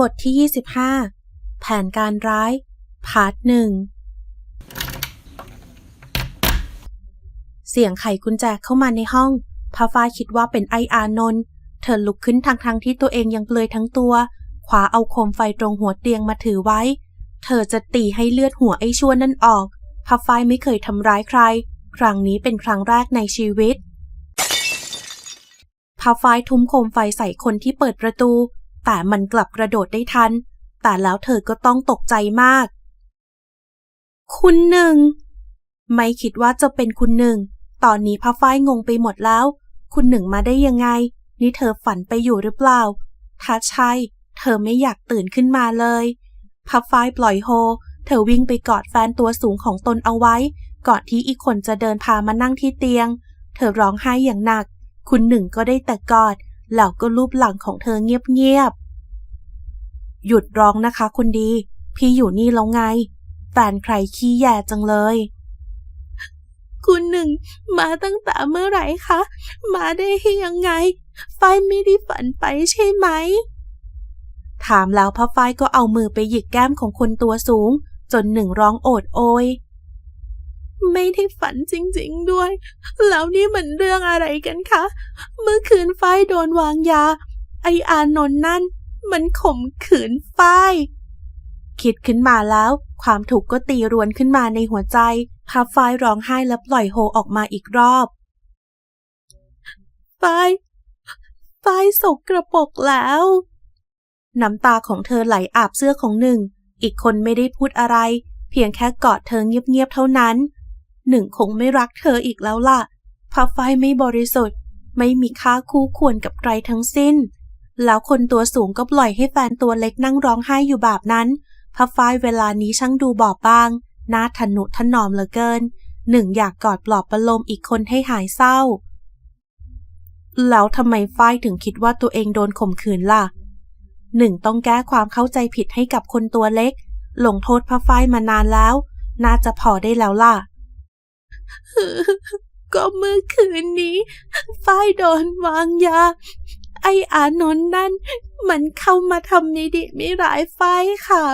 บทที่ 25 แผนการร้าย พาร์ทหนึ่ง เสียงไขกุญแจเข้ามาในห้องพาฟ้าคิดว่าเป็นไออานนท์ เธอลุกขึ้นทางทางที่ตัวเองยังเปลือยทั้งตัว ขวาเอาโคมไฟตรงหัวเตียงมาถือไว้ เธอจะตีให้เลือดหัวไอชั่วนั่นออกพาฟ้าไม่เคยทำร้ายใคร ครั้งนี้เป็นครั้งแรกในชีวิตพาฟ้าทุ้มโคมไฟใส่คนที่เปิดประตู แต่มันกลับกระโดดได้ทัน แต่แล้วเธอก็ต้องตกใจมาก คุณหนึ่ง ไม่คิดว่าจะเป็นคุณหนึ่ง ตอนนี้พาฟ้ายงงไปหมดแล้ว คุณหนึ่งมาได้ยังไง นี่เธอฝันไปอยู่หรือเปล่า ถ้าใช่ เธอไม่อยากตื่นขึ้นมาเลยพับฝ้ายปล่อยโฮ เธอวิ่งไปกอดแฟนตัวสูงของตนเอาไว้ ก่อนที่อีกคนจะเดินพามานั่งที่เตียง เธอร้องไห้อย่างหนัก คุณหนึ่งก็ได้แต่กอดแล้วก็ลูบหลังของเธอเงียบๆ หยุดร้องนะคะคุณดี พี่อยู่นี่แล้วไง แฟนใครขี้แย่จังเลย คุณหนึ่ง มาตั้งแต่เมื่อไหร่คะ มาได้ยังไง ไฟไม่ได้ฝันไปใช่ไหม ถามแล้วพระฝ้ายก็เอามือไปหยิกแก้มของคนตัวสูง จนหนึ่งร้องโอดโอย ไม่ได้ฝันจริงๆด้วย แล้วนี่มันเรื่องอะไรกันคะ เมื่อคืนฝ้ายโดนวางยา ไออานนท์นั่น มันข่มขืนฝ้ายคิดขึ้นมาแล้ว ความถูกก็ตีรวนขึ้นมาในหัวใจ พาฝ้ายร้องไห้และปล่อยโฮออกมาอีกรอบ ฝ้ายฝ้ายสกกระปกแล้ว น้ำตาของเธอไหลอาบเสื้อของหนึ่ง อีกคนไม่ได้พูดอะไร เพียงแค่กอดเธอเงียบๆเท่านั้น หนึ่งคงไม่รักเธออีกแล้วล่ะพาะฝ้ายไม่บริสุทธิ์ ไม่มีค่าคู่ควรกับใครทั้งสิ้น แล้วคนตัวสูงก็ปล่อยให้แฟนตัวเล็กนั่งร้องไห้อยู่แบบนั้นพระฝ้ายเวลานี้ช่างดูบอบบางน่าทนุถนอมเหลือเกิน หนึ่งอยากกอดปลอบประโลมอีกคนให้หายเศร้า แล้วทำไมฝ้ายถึงคิดว่าตัวเองโดนข่มขืนล่ะ หนึ่งต้องแก้ความเข้าใจผิดให้กับคนตัวเล็ก หลงโทษพระฝ้ายมานานแล้ว น่าจะพอได้แล้วล่ะ ก็เมื่อคืนนี้ฝ้ายโดนวางยา ไออานนท์นั่น มันเข้ามาทำไม่ดีไม่ร้ายฝ้ายค่ะ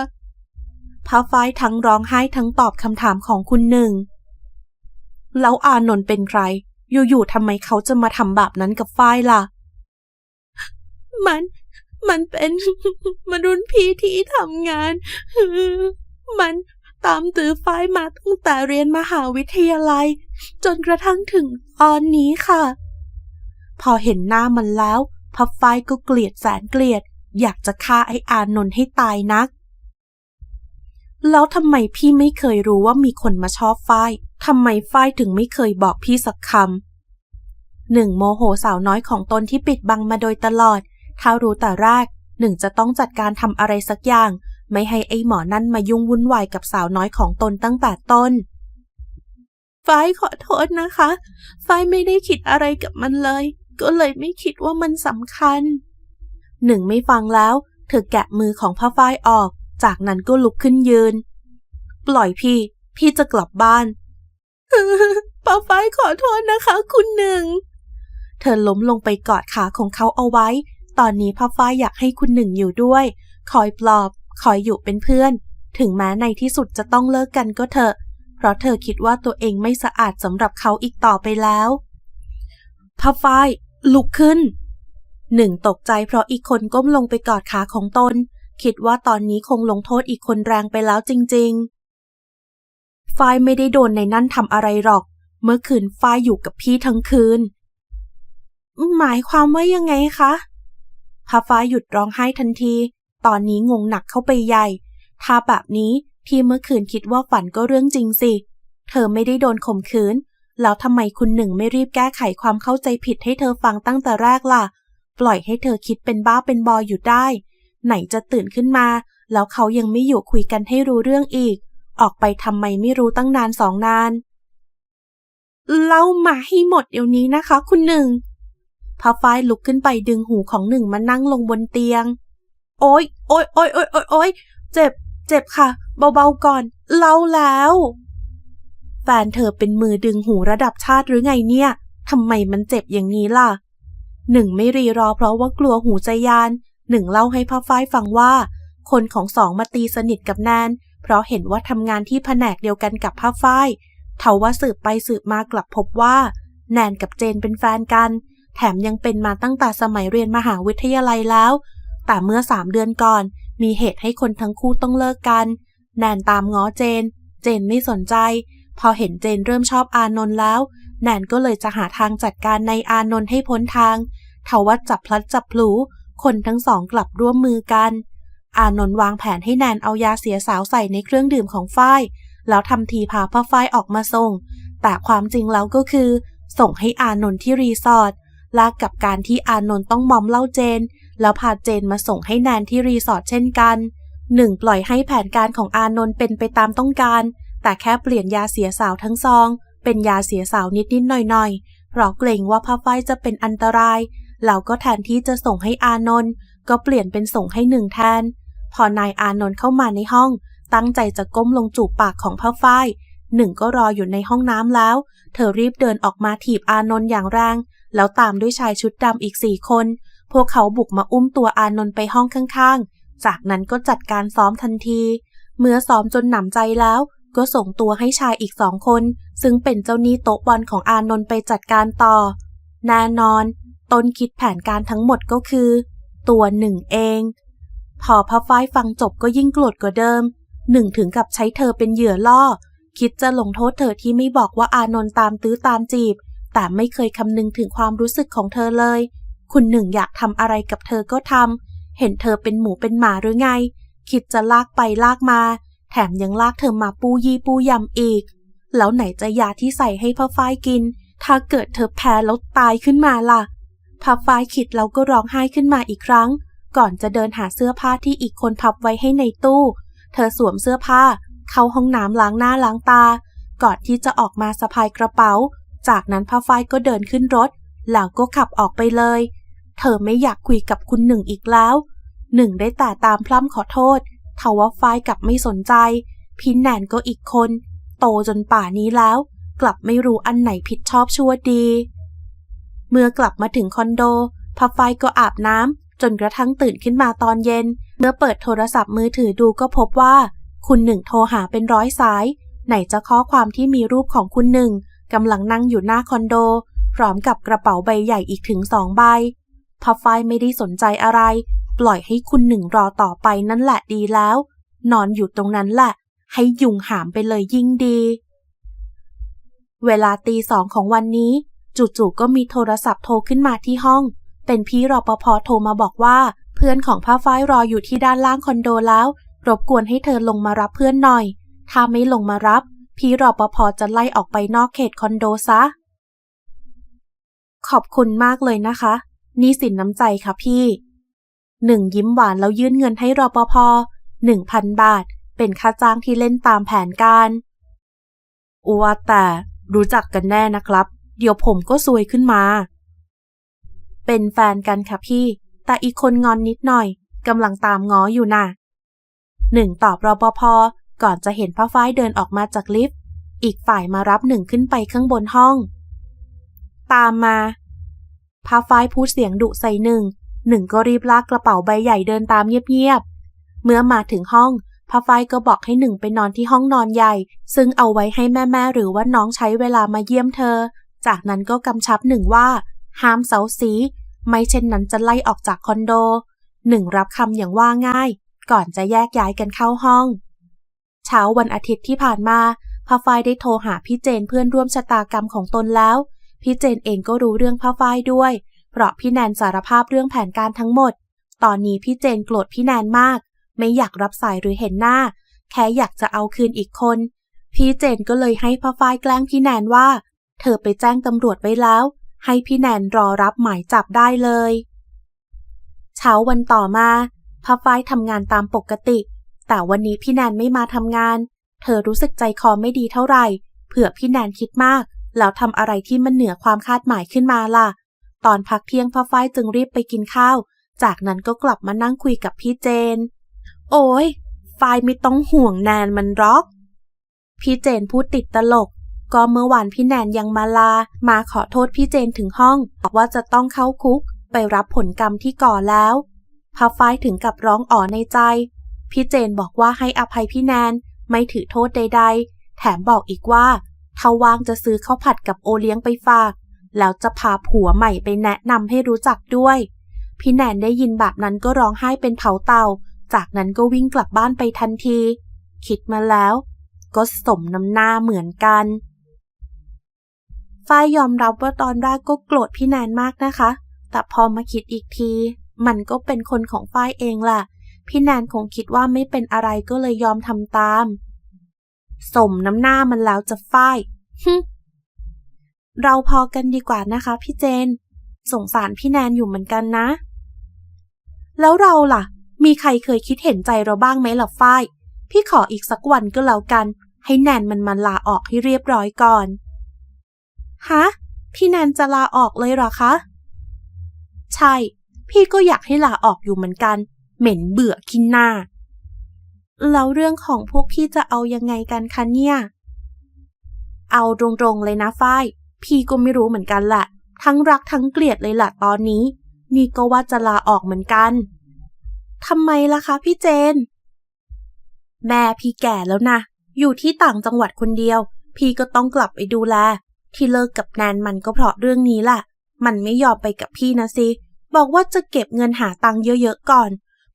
พระฝ้ายทั้งร้องไห้ทั้งตอบคำถามของคุณหนึ่ง แล้วอานนท์เป็นใคร อยู่ๆทำไมเขาจะมาทำแบบนั้นกับฝ้ายล่ะ มัน มันเป็นมนุษย์พี่ที่ทำงาน มันตามตือฝ้ายมาตั้งแต่เรียนมหาวิทยาลัย จนกระทั่งถึงตอนนี้ค่ะ พอเห็นหน้ามันแล้ว พับฝ้ายก็เกลียดแสนเกลียด อยากจะฆ่าไอ้อานนท์ให้ตายนัก แล้วทำไมพี่ไม่เคยรู้ว่ามีคนมาชอบฝ้ายทำไมฝ้ายถึงไม่เคยบอกพี่สักคำหนึ่งโมโหสาวน้อยของตนที่ปิดบังมาโดยตลอด ถ้ารู้แต่แรกหนึ่งจะต้องจัดการทำอะไรสักอย่าง ไม่ให้ไอ้หมอนั่นมายุ่งวุ่นวายกับสาวน้อยของตนตั้งแต่ต้นฝ้ายขอโทษนะคะฝ้ายไม่ได้คิดอะไรกับมันเลย ก็เลยไม่คิดว่ามันสำคัญ หนึ่งไม่ฟังแล้ว เธอแกะมือของพ่อฝ้ายออก จากนั้นก็ลุกขึ้นยืน ปล่อยพี่ พี่จะกลับบ้านป้าฝ้ายขอโทษนะคะ คุณหนึ่ง เธอล้มลงไปกอดขาของเขาเอาไว้ ตอนนี้พ่อฝ้ายอยากให้คุณหนึ่งอยู่ด้วย คอยปลอบ คอยอยู่เป็นเพื่อน ถึงแม้ในที่สุดจะต้องเลิกกันก็เถอะ เพราะเธอคิดว่าตัวเองไม่สะอาดสำหรับเขาอีกต่อไปแล้วพ่อฝ้าย ลุกขึ้น หนึ่งตกใจเพราะอีกคนก้มลงไปกอดขาของตน คิดว่าตอนนี้คงลงโทษอีกคนแรงไปแล้วจริง ๆ ฝ้ายไม่ได้โดนในนั่นทำอะไรหรอก เมื่อคืนฝ้ายอยู่กับพี่ทั้งคืน หมายความว่ายังไงคะพาฟ้ายหยุดร้องไห้ทันที ตอนนี้งงหนักเข้าไปใหญ่ ถ้าแบบนี้ที่เมื่อคืนคิดว่าฝันก็เรื่องจริงสิ เธอไม่ได้โดนข่มขืน แล้วทำไมคุณหนึ่งไม่รีบแก้ไขความเข้าใจผิดให้เธอฟังตั้งแต่แรกล่ะ ปล่อยให้เธอคิดเป็นบ้าเป็นบอยอยู่ได้ ไหนจะตื่นขึ้นมา แล้วเขายังไม่อยู่คุยกันให้รู้เรื่องอีก ออกไปทำไมไม่รู้ตั้งนานสองนานเล่ามาให้หมดเดี๋ยวนี้นะคะ คุณหนึ่งพาฝ้ายลุกขึ้นไปดึงหูของหนึ่งมานั่งลงบนเตียง โอ๊ยโอ๊ยโอ๊ยโอ๊ยโอ๊ยเจ็บ เจ็บค่ะ เบาๆก่อน เล่าแล้ว นเธอเป็นมือดึงหูระดับชาติหรือไงเนี่ยทำไมมันเจ็บอย่างนี้ล่ะ หนึ่งไม่รีรอเพราะว่ากลัวหูใจยาน หนึ่งเล่าให้พ่อฝ้ายฟังว่า คนของสองมาตีสนิทกับแนน เพราะเห็นว่าทำงานที่แผนกเดียวกันกับพ่อฝ้ายเทว่าสืบไปสืบมากลับพบว่า แนนกับเจนเป็นแฟนกัน แถมยังเป็นมาตั้งแต่สมัยเรียนมหาวิทยาลัยแล้ว แต่เมื่อสามเดือนก่อน มีเหตุให้คนทั้งคู่ต้องเลิกกัน แนนตามง้อเจน เจนไม่สนใจ พอเห็นเจนเริ่มชอบอานนท์แล้ว แนนก็เลยจะหาทางจัดการในอานนท์ให้พ้นทางเทว่าจับพลัดจับพลู คนทั้งสองกลับร่วมมือกัน อานนท์วางแผนให้แนนเอายาเสียสาวใส่ในเครื่องดื่มของฝ้าย แล้วทำทีพาพ่อฝ้ายออกมาส่ง แต่ความจริงแล้วก็คือ ส่งให้อานนท์ที่รีสอร์ท ลากกับการที่อานนท์ต้องมอมเล่าเจน แล้วพาเจนมาส่งให้แนนที่รีสอร์ทเช่นกันหนึ่งปล่อยให้แผนการของอานนท์เป็นไปตามต้องการ แต่แค่เปลี่ยนยาเสียสาวทั้งซอง เป็นยาเสียสาวนิดๆหน่อยๆเพราะเกรงว่าพ่อฝ้ายจะเป็นอันตรายแล้วก็แทนที่จะส่งให้อานนท์ก็เปลี่ยนเป็นส่งให้หนึ่งแทน พอนายอานนท์เข้ามาในห้อง ตั้งใจจะก้มลงจูบปากของพ่อฝ้ายหนึ่งก็รออยู่ในห้องน้ำแล้ว เธอรีบเดินออกมาถีบอานนท์อย่างแรง แล้วตามด้วยชายชุดดำอีกสี่คน พวกเขาบุกมาอุ้มตัวอานนท์ไปห้องข้างๆ จากนั้นก็จัดการซ้อมทันที เมื่อซ้อมจนหนำใจแล้ว ก็ส่งตัวให้ชายอีกสองคน ซึ่งเป็นเจ้าหนี้โต๊ะบอลของอานนท์ไปจัดการต่อ แน่นอนต้นคิดแผนการทั้งหมดก็คือ ตัวหนึ่งเอง พอพระฝ้ายฟังจบก็ยิ่งโกรธกว่าเดิม หนึ่งถึงกับใช้เธอเป็นเหยื่อล่อ คิดจะลงโทษเธอที่ไม่บอกว่าอานนท์ตามตื้อตามจีบ แต่ไม่เคยคำนึงถึงความรู้สึกของเธอเลย คุณหนึ่งอยากทำอะไรกับเธอก็ทำเห็นเธอเป็นหมูเป็นหมาหรือไง คิดจะลากไปลากมา แถมยังลากเธอมาปูยี่ปูยำอีก แล้วไหนจะยาที่ใส่ให้พ่อฝ้ายกิน ถ้าเกิดเธอแพ้แล้วตายขึ้นมาล่ะพับฝ้ายขิดแล้วก็ร้องไห้ขึ้นมาอีกครั้ง ก่อนจะเดินหาเสื้อผ้าที่อีกคนพับไว้ให้ในตู้ เธอสวมเสื้อผ้า เข้าห้องน้ำล้างหน้าล้างตา ก่อนที่จะออกมาสะพายกระเป๋า จากนั้นพับฝ้ายก็เดินขึ้นรถ แล้วก็ขับออกไปเลย เธอไม่อยากคุยกับคุณหนึ่งอีกแล้ว หนึ่งได้แต่ตามพร่ำขอโทษ ทว่าฝ้ายกลับไม่สนใจ พินแนนก็อีกคน โตจนป่านี้แล้ว กลับไม่รู้อันไหนผิดชอบชั่วดี เมื่อกลับมาถึงคอนโดพับไฟก็อาบน้ำจนกระทั่งตื่นขึ้นมาตอนเย็น เมื่อเปิดโทรศัพท์มือถือดูก็พบว่า คุณหนึ่งโทรหาเป็นร้อยสาย ไหนจะข้อความที่มีรูปของคุณหนึ่งกำลังนั่งอยู่หน้าคอนโด พร้อมกับกระเป๋าใบใหญ่อีกถึงสองใบพับไฟไม่ได้สนใจอะไร ปล่อยให้คุณหนึ่งรอต่อไปนั่นแหละดีแล้ว นอนอยู่ตรงนั้นแหละ ให้ยุงหามไปเลยยิ่งดี เวลาตีสองของวันนี้ จู่ๆก็มีโทรศัพท์โทรขึ้นมาที่ห้อง เป็นพี่รอปภโทรมาบอกว่า เพื่อนของผ้าฝ้ายรออยู่ที่ด้านล่างคอนโดแล้ว รบกวนให้เธอลงมารับเพื่อนหน่อย ถ้าไม่ลงมารับ พี่รอปภจะไล่ออกไปนอกเขตคอนโดซะ ขอบคุณมากเลยนะคะ นี่สินน้ำใจค่ะพี่ หนึ่งยิ้มหวานแล้วยื่นเงินให้รอปภหนึ่งพันบาท เป็นค่าจ้างที่เล่นตามแผนการอัวแต่รู้จักกันแน่นะครับ เดี๋ยวผมก็ซวยขึ้นมา เป็นแฟนกันค่ะพี่ แต่อีกคนงอนนิดหน่อยกำลังตามง้ออยู่น่ะหนึ่งตอบรอปภก่อนจะเห็นพ่อฝ้ายเดินออกมาจากลิฟต์ อีกฝ่ายมารับหนึ่งขึ้นไปข้างบนห้อง ตามมาพ่อฝ้ายพูดเสียงดุใส่หนึ่ง หนึ่งก็รีบลากกระเป๋าใบใหญ่เดินตามเงียบๆ เมื่อมาถึงห้องพ่อฝ้ายก็บอกให้หนึ่งไปนอนที่ห้องนอนใหญ่ ซึ่งเอาไว้ให้แม่ๆหรือว่าน้องใช้เวลามาเยี่ยมเธอ จากนั้นก็กำชับหนึ่งว่า ห้ามเสาสี ไม่เช่นนั้นจะไล่ออกจากคอนโด หนึ่งรับคำอย่างว่าง่าย ก่อนจะแยกย้ายกันเข้าห้อง เช้าวันอาทิตย์ที่ผ่านมาพาฝ้ายได้โทรหาพี่เจนเพื่อนร่วมชะตากรรมของตนแล้ว พี่เจนเองก็รู้เรื่องพาฝ้ายด้วย เพราะพี่แนนสารภาพเรื่องแผนการทั้งหมด ตอนนี้พี่เจนโกรธพี่แนนมาก ไม่อยากรับสายหรือเห็นหน้า แค่อยากจะเอาคืนอีกคน พี่เจนก็เลยให้พาฝ้ายแกล้งพี่แนนว่า เธอไปแจ้งตำรวจไว้แล้ว ให้พี่แนนรอรับหมายจับได้เลย เช้าวันต่อมาพับฝ้ายทำงานตามปกติ แต่วันนี้พี่แนนไม่มาทำงาน เธอรู้สึกใจคอไม่ดีเท่าไหร่ เผื่อพี่แนนคิดมาก แล้วทำอะไรที่มันเหนือความคาดหมายขึ้นมาล่ะ ตอนพักเที่ยงพับฝ้ายจึงรีบไปกินข้าว จากนั้นก็กลับมานั่งคุยกับพี่เจน โอ้ยฝ้ายไม่ต้องห่วงแนนมันร็อก พี่เจนพูดติดตลก ก็เมื่อวานพี่แนนยังมาลา มาขอโทษพี่เจนถึงห้องบอกว่าจะต้องเข้าคุก ไปรับผลกรรมที่ก่อแล้วพาฝ้ายถึงกับร้องอ๋อในใจ พี่เจนบอกว่าให้อภัยพี่แนนไม่ถือโทษใด ๆ แถมบอกอีกว่าถ้าว่างจะซื้อข้าวผัดกับโอเลี้ยงไปฝาก แล้วจะพาผัวใหม่ไปแนะนำให้รู้จักด้วย พี่แนนได้ยินแบบนั้นก็ร้องไห้เป็นเผาเตา จากนั้นก็วิ่งกลับบ้านไปทันที คิดมาแล้ว ก็สมน้ำหน้าเหมือนกัน ฝ้ายยอมรับว่าตอนแรกก็โกรธพี่แนนมากนะคะ แต่พอมาคิดอีกที มันก็เป็นคนของฝ้ายเองล่ะ พี่แนนคงคิดว่าไม่เป็นอะไรก็เลยยอมทำตาม สมน้ำหน้ามันแล้วจะฝ้ายฮึ เราพอกันดีกว่านะคะพี่เจน สงสารพี่แนนอยู่เหมือนกันนะ แล้วเราล่ะ มีใครเคยคิดเห็นใจเราบ้างไหมล่ะฝ้าย พี่ขออีกสักวันก็แล้วกัน ให้แนนมันมันลาออกให้เรียบร้อยก่อน ฮะ พี่แนนจะลาออกเลยเหรอคะ ใช่ พี่ก็อยากให้ลาออกอยู่เหมือนกัน เหม็นเบื่อกินหน้า แล้วเรื่องของพวกพี่จะเอายังไงกันคะเนี่ย เอาตรงๆเลยนะฝ้าย พี่ก็ไม่รู้เหมือนกันแหละ ทั้งรักทั้งเกลียดเลยล่ะตอนนี้ นี่ก็ว่าจะลาออกเหมือนกันทำไมล่ะคะพี่เจน แม่พี่แก่แล้วนะ อยู่ที่ต่างจังหวัดคนเดียว พี่ก็ต้องกลับไปดูแล ที่เลิกกับแนนมันก็เพราะเรื่องนี้แหละ มันไม่ยอมไปกับพี่นะสิบอกว่าจะเก็บเงินหาตังค์เยอะๆก่อน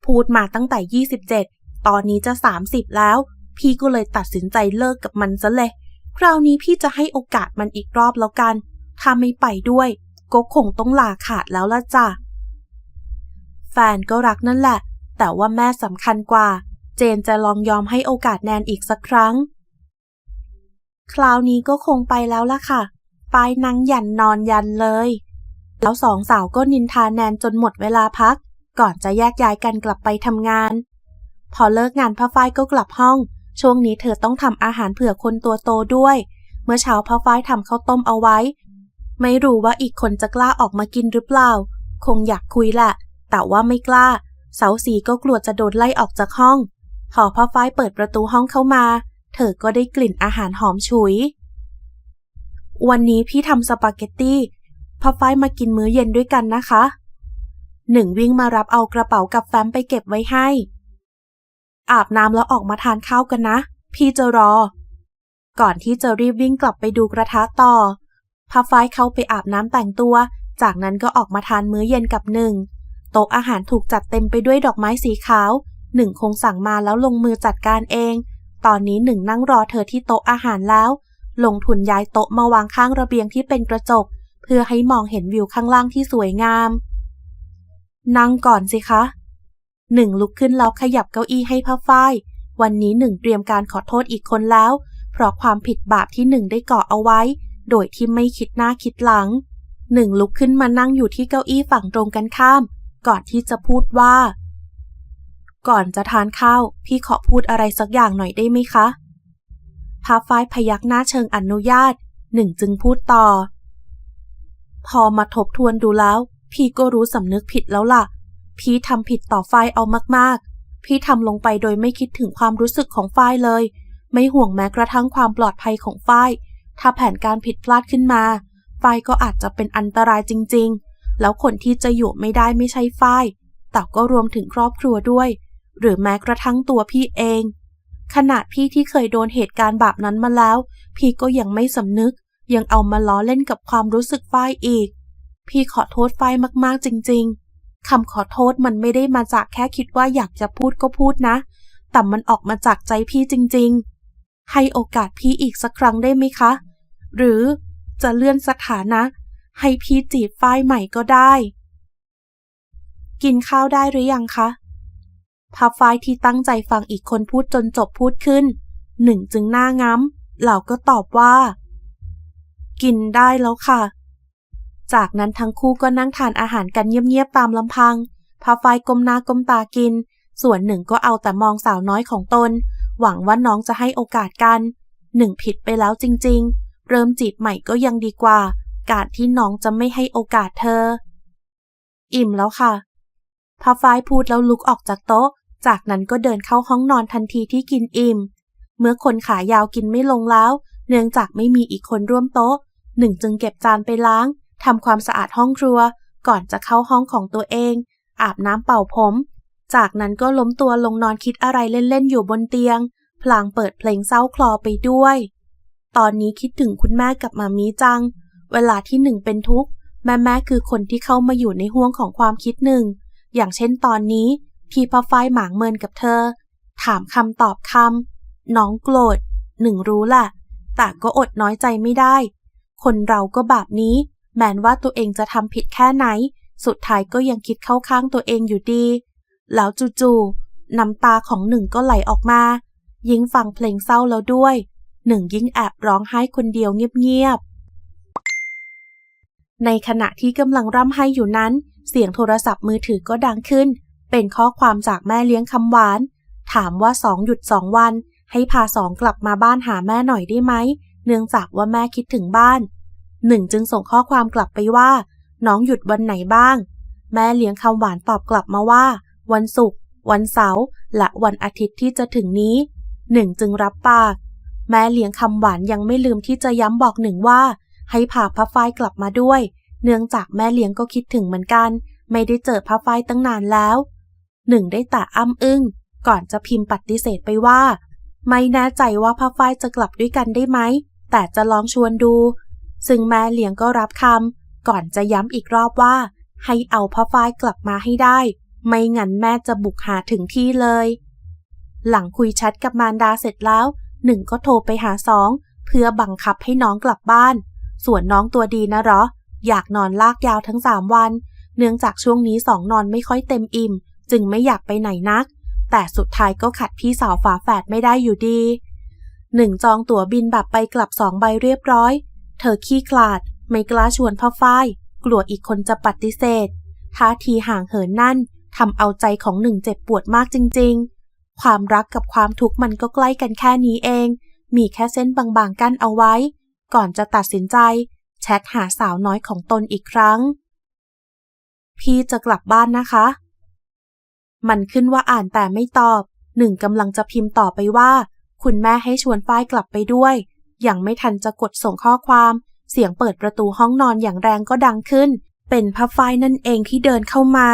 พูดมาตั้งแต่ 27 ตอนนี้จะ 30 แล้ว พี่ก็เลยตัดสินใจเลิกกับมันซะเลย คราวนี้พี่จะให้โอกาสมันอีกรอบแล้วกัน ถ้าไม่ไปด้วยก็คงต้องลาขาดแล้วละจ้ะ แฟนก็รักนั่นแหละ แต่ว่าแม่สำคัญกว่า เจนจะลองยอมให้โอกาสแนนอีกสักครั้ง คราวนี้ก็คงไปแล้วล่ะค่ะปายนั่งยันนอนยันเลย แล้วสองสาวก็นินทาแนนจนหมดเวลาพัก ก่อนจะแยกย้ายกันกลับไปทำงาน พอเลิกงานพ่อฝ้ายก็กลับห้อง ช่วงนี้เธอต้องทำอาหารเผื่อคนตัวโตด้วย เมื่อเช้าพ่อฝ้ายทำข้าวต้มเอาไว้ ไม่รู้ว่าอีกคนจะกล้าออกมากินหรือเปล่า คงอยากคุยแหละ แต่ว่าไม่กล้า เสาสีก็กลัวจะโดนไล่ออกจากห้อง พอพ่อฝ้ายเปิดประตูห้องเข้ามา เธอก็ได้กลิ่นอาหารหอมฉุย วันนี้พี่ทำสปาเกตตี้พ่อฝ้ายมากินมื้อเย็นด้วยกันนะคะหนึ่งวิ่งมารับเอากระเป๋ากับแฟ้มไปเก็บไว้ให้ อาบน้ำแล้วออกมาทานข้าวกันนะ พี่จะรอ ก่อนที่จะรีบวิ่งกลับไปดูกระทะต่อพ่อฝ้ายเข้าไปอาบน้ำแต่งตัว จากนั้นก็ออกมาทานมื้อเย็นกับหนึ่งโต๊ะอาหารถูกจัดเต็มไปด้วยดอกไม้สีขาว หนึ่งคงสั่งมาแล้วลงมือจัดการเอง ตอนนี้หนึ่งนั่งรอเธอที่โต๊ะอาหารแล้ว ลงทุนย้ายโต๊ะมาวางข้างระเบียงที่เป็นกระจก เพื่อให้มองเห็นวิวข้างล่างที่สวยงาม นั่งก่อนสิคะ หนึ่งลุกขึ้นแล้วขยับเก้าอี้ให้พ่อฝ้าย วันนี้หนึ่งเตรียมการขอโทษอีกคนแล้ว เพราะความผิดบาปที่หนึ่งได้ก่อเอาไว้ โดยที่ไม่คิดหน้าคิดหลังหนึ่งลุกขึ้นมานั่งอยู่ที่เก้าอี้ฝั่งตรงกันข้าม ก่อนที่จะพูดว่า ก่อนจะทานข้าว พี่ขอพูดอะไรสักอย่างหน่อยได้ไหมคะพาฝ้ายพยักหน้าเชิงอนุญาต หนึ่งจึงพูดต่อ พอมาทบทวนดูแล้ว พี่ก็รู้สำนึกผิดแล้วล่ะ พี่ทำผิดต่อฝ้ายเอามากๆ พี่ทำลงไปโดยไม่คิดถึงความรู้สึกของฝ้ายเลย ไม่ห่วงแม้กระทั่งความปลอดภัยของฝ้าย ถ้าแผนการผิดพลาดขึ้นมา ฝ้ายก็อาจจะเป็นอันตรายจริง ๆ แล้วคนที่จะอยู่ไม่ได้ไม่ใช่ฝ้าย แต่ก็รวมถึงครอบครัวด้วย หรือแม้กระทั่งตัวพี่เอง ขนาดพี่ที่เคยโดนเหตุการณ์แบบนั้นมาแล้ว พี่ก็ยังไม่สำนึก ยังเอามาล้อเล่นกับความรู้สึกฝ้ายอีก พี่ขอโทษฝ้ายมากๆจริง ๆ คำขอโทษมันไม่ได้มาจากแค่คิดว่าอยากจะพูดก็พูดนะ แต่มันออกมาจากใจพี่จริง ๆ ให้โอกาสพี่อีกสักครั้งได้ไหมคะ หรือจะเลื่อนสถานะ ให้พี่จีบฝ้ายใหม่ก็ได้ กินข้าวได้หรือยังคะพับฝ้ายที่ตั้งใจฟังอีกคนพูดจนจบพูดขึ้น หนึ่งจึงหน้าง้ำเหล่าก็ตอบว่า กินได้แล้วค่ะ จากนั้นทั้งคู่ก็นั่งทานอาหารกันเงียบๆตามลำพังพับฝ้ายก้มหน้าก้มตากิน ส่วนหนึ่งก็เอาแต่มองสาวน้อยของตน หวังว่าน้องจะให้โอกาสกัน หนึ่งผิดไปแล้วจริง ๆ เริ่มจีบใหม่ก็ยังดีกว่า การที่น้องจะไม่ให้โอกาสเธอ อิ่มแล้วค่ะพาฝ้ายพูดแล้วลุกออกจากโต๊ะ จากนั้นก็เดินเข้าห้องนอนทันทีที่กินอิ่ม เมื่อคนขายาวกินไม่ลงแล้ว เนื่องจากไม่มีอีกคนร่วมโต๊ะ หนึ่งจึงเก็บจานไปล้าง ทำความสะอาดห้องครัว ก่อนจะเข้าห้องของตัวเอง อาบน้ำเป่าผม จากนั้นก็ล้มตัวลงนอนคิดอะไรเล่นๆอยู่บนเตียง พลางเปิดเพลงเศร้าคลอไปด้วย ตอนนี้คิดถึงคุณแม่กับมามีจัง เวลาที่หนึ่งเป็นทุกข์ แม่แม่คือคนที่เข้ามาอยู่ในห่วงของความคิดหนึ่ง อย่างเช่นตอนนี้ที่พ่อฝ้ายหมางเมินกับเธอ ถามคำตอบคำน้องโกรธหนึ่งรู้แหละแต่ก็อดน้อยใจไม่ได้ คนเราก็แบบนี้ แม้นว่าตัวเองจะทำผิดแค่ไหน สุดท้ายก็ยังคิดเข้าข้างตัวเองอยู่ดี แล้วจู่ๆน้ำตาของหนึ่งก็ไหลออกมา ยิ่งฟังเพลงเศร้าแล้วด้วย หนึ่งยิ่งแอบร้องไห้คนเดียวเงียบๆ ในขณะที่กำลังร่ำไห้อยู่นั้น เสียงโทรศัพท์มือถือก็ดังขึ้น เป็นข้อความจากแม่เลี้ยงคำหวาน ถามว่าสองหยุดสองวัน ให้พาสองกลับมาบ้านหาแม่หน่อยได้ไหม เนื่องจากว่าแม่คิดถึงบ้าน หนึ่งจึงส่งข้อความกลับไปว่า น้องหยุดวันไหนบ้าง แม่เลี้ยงคำหวานตอบกลับมาว่า วันศุกร์วันเสาร์และวันอาทิตย์ที่จะถึงนี้หนึ่งจึงรับปาก แม่เลี้ยงคำหวานยังไม่ลืมที่จะย้ำบอกหนึ่งว่า ให้พาพระฝ้ายกลับมาด้วย เนื่องจากแม่เลี้ยงก็คิดถึงเหมือนกัน ไม่ได้เจอพระฝ้ายตั้งนานแล้วหนึ่งได้แต่อ้ำอึ้งก่อนจะพิมพ์ปฏิเสธไปว่า ไม่แน่ใจว่าพระฝ้ายจะกลับด้วยกันได้ไหมแต่จะลองชวนดู ซึ่งแม่เลี้ยงก็รับคำก่อนจะย้ำอีกรอบว่า ให้เอาพระฝ้ายกลับมาให้ได้ ไม่งั้นแม่จะบุกหาถึงที่เลย หลังคุยแชทกับมารดาเสร็จแล้วหนึ่งก็โทรไปหาสองเพื่อบังคับให้น้องกลับบ้าน ส่วนน้องตัวดีนะหรอ อยากนอนลากยาวทั้งสามวัน เนื่องจากช่วงนี้สองนอนไม่ค่อยเต็มอิ่ม จึงไม่อยากไปไหนนัก แต่สุดท้ายก็ขัดพี่สาวฝาแฝดไม่ได้อยู่ดีหนึ่งจองตั๋วบินแบบไปกลับสองใบเรียบร้อย เธอขี้คลาด ไม่กล้าชวนพ่อฝ้าย กลัวอีกคนจะปฏิเสธท่าทีห่างเหินนั่นทำเอาใจของหนึ่งเจ็บปวดมากจริง ๆ ความรักกับความทุกข์มันก็ใกล้กันแค่นี้เอง มีแค่เส้นบางๆกั้นเอาไว้ ก่อนจะตัดสินใจ แชทหาสาวน้อยของตนอีกครั้ง พี่จะกลับบ้านนะคะ มันขึ้นว่าอ่านแต่ไม่ตอบ หนึ่งกำลังจะพิมพ์ต่อไปว่า คุณแม่ให้ชวนฝ้ายกลับไปด้วย ยังไม่ทันจะกดส่งข้อความ เสียงเปิดประตูห้องนอนอย่างแรงก็ดังขึ้น เป็นพระฝ้านั่นเองที่เดินเข้ามา